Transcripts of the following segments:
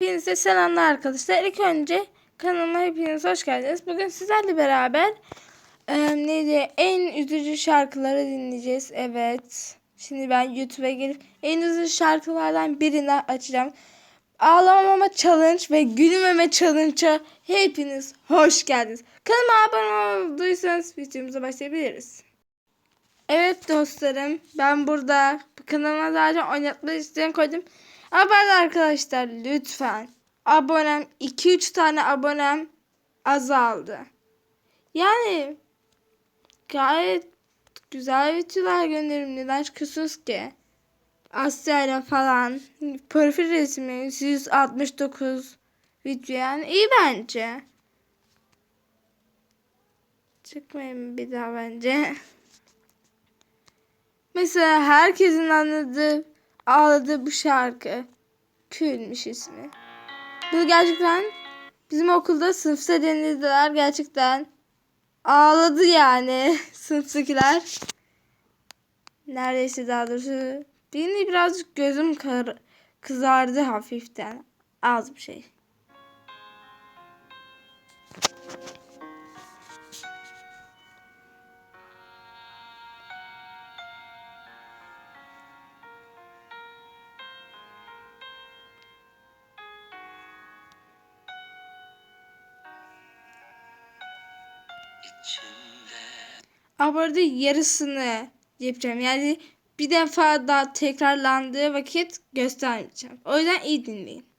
Hepinize selamlar arkadaşlar. İlk önce kanalıma hepiniz hoş geldiniz. Bugün sizlerle beraber e, neydi en üzücü şarkıları dinleyeceğiz. Evet. Şimdi ben YouTube'a gelip en üzücü şarkılardan birini açacağım. Ağlamama challenge ve gülmeme challenge'a hepiniz hoş geldiniz. Kanalıma abone olduysanız videomuza başlayabiliriz. Evet dostlarım ben burada kanalıma zaten oynatmak isteyen koydum. Ben arkadaşlar lütfen abonem 2-3 tane abonem azaldı. Yani gayet güzel videolar gönderirim. Neden çıkıyorsunuz ki? Asya'yla falan profil resmi 169 video yani iyi bence. Çıkmayın bir daha bence. Mesela herkesin anladığı, ağladığı bu şarkı. Külmüş ismi. Bu gerçekten bizim okulda sınıfta denildiler gerçekten. Ağladı yani sınıftakiler. Neredeyse daha doğrusu. Benim birazcık gözüm kar kızardı hafiften. Az bir şey. Ama bu yarısını yapacağım. Yani bir defa daha tekrarlandığı vakit göstermeyeceğim. O yüzden iyi dinleyin.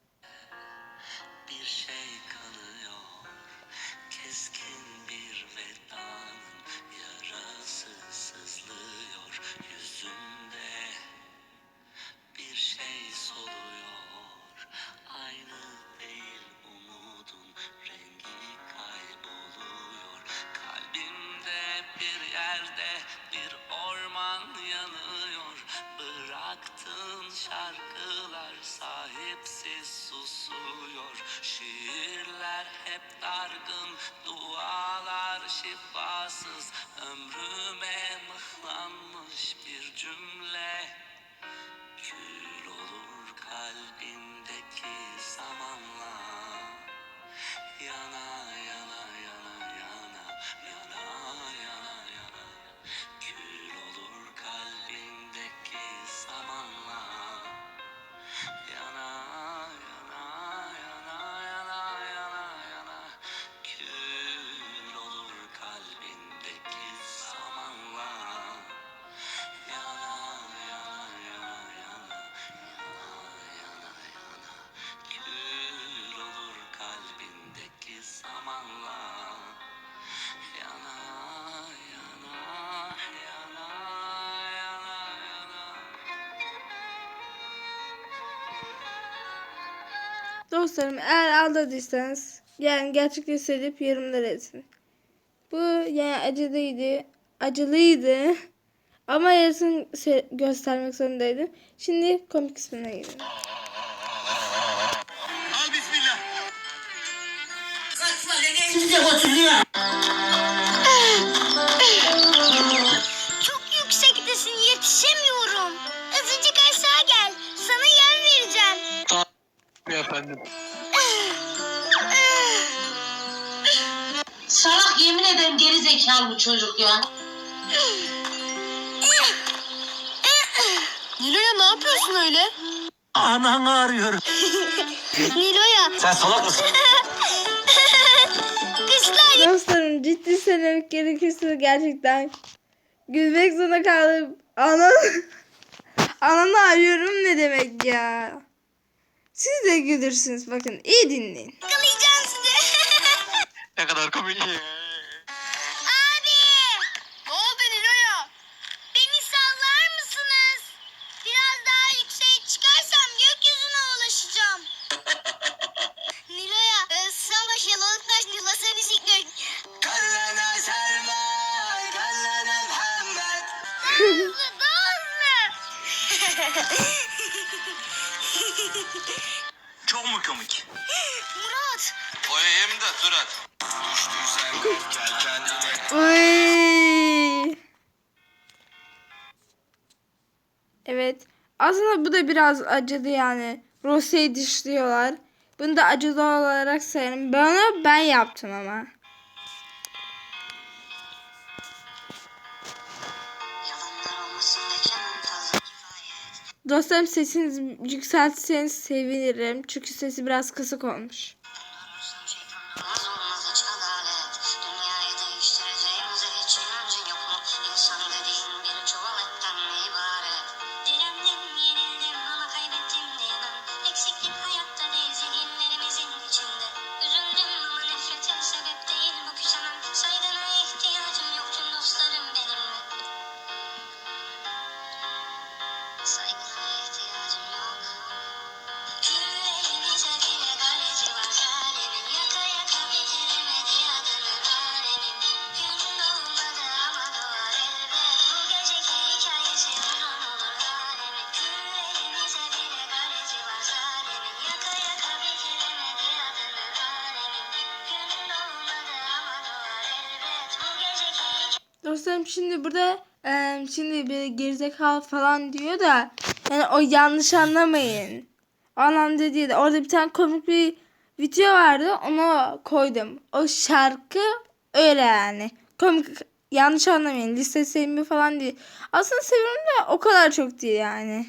Yerde bir orman yanıyor. Bıraktığın şarkılar sahipsiz susuyor. Şiirler hep dargın, dualar şifasız. Ömrüme mıhlanmış bir cümle. Kül olur kalbindeki Dostlarım eğer aldıysanız yani gerçekten söyleyip yorumlar etsin. Bu yani acılıydı. Acılıydı. Ama yarısını göstermek zorundaydım. Şimdi komik kısmına girelim. Al bismillah. Sizi götürüyor. Çok Efendim. Salak yemin ederim geri zekalı bu çocuk ya. Nilo'ya ne yapıyorsun öyle? Ananı arıyorum. Nilo'ya. Sen salak mısın? Kızlar Dostlarım ciddi söylemek gerekirse gerçekten gülmek zorunda kaldım. Anan, ananı arıyorum ne demek ya. Siz de gülürsünüz bakın iyi dinleyin. yakalayacağım sizi. ne kadar komik. Abi. Çok mu komik? Murat. Koyayım da surat. Düştüysen gel kendine. Uy. Evet. Aslında bu da biraz acıdı yani. Rose'yi dışlıyorlar. Bunu da acılı olarak sayarım. Bunu ben yaptım ama. Dostlarım sesinizi yükseltseniz sevinirim. Çünkü sesi biraz kısık olmuş. Dünyayı değiştireceğimize hiç inancın yok mu? İnsan dediğin bir çuval Dostlarım şimdi burada eee, şimdi bir gerizekalı falan diyor da yani o yanlış anlamayın. O anlamda değil. Orada bir tane komik bir video vardı. Onu koydum. O şarkı öyle yani. Komik yanlış anlamayın. Liste sevimi falan değil. Aslında seviyorum da o kadar çok değil yani.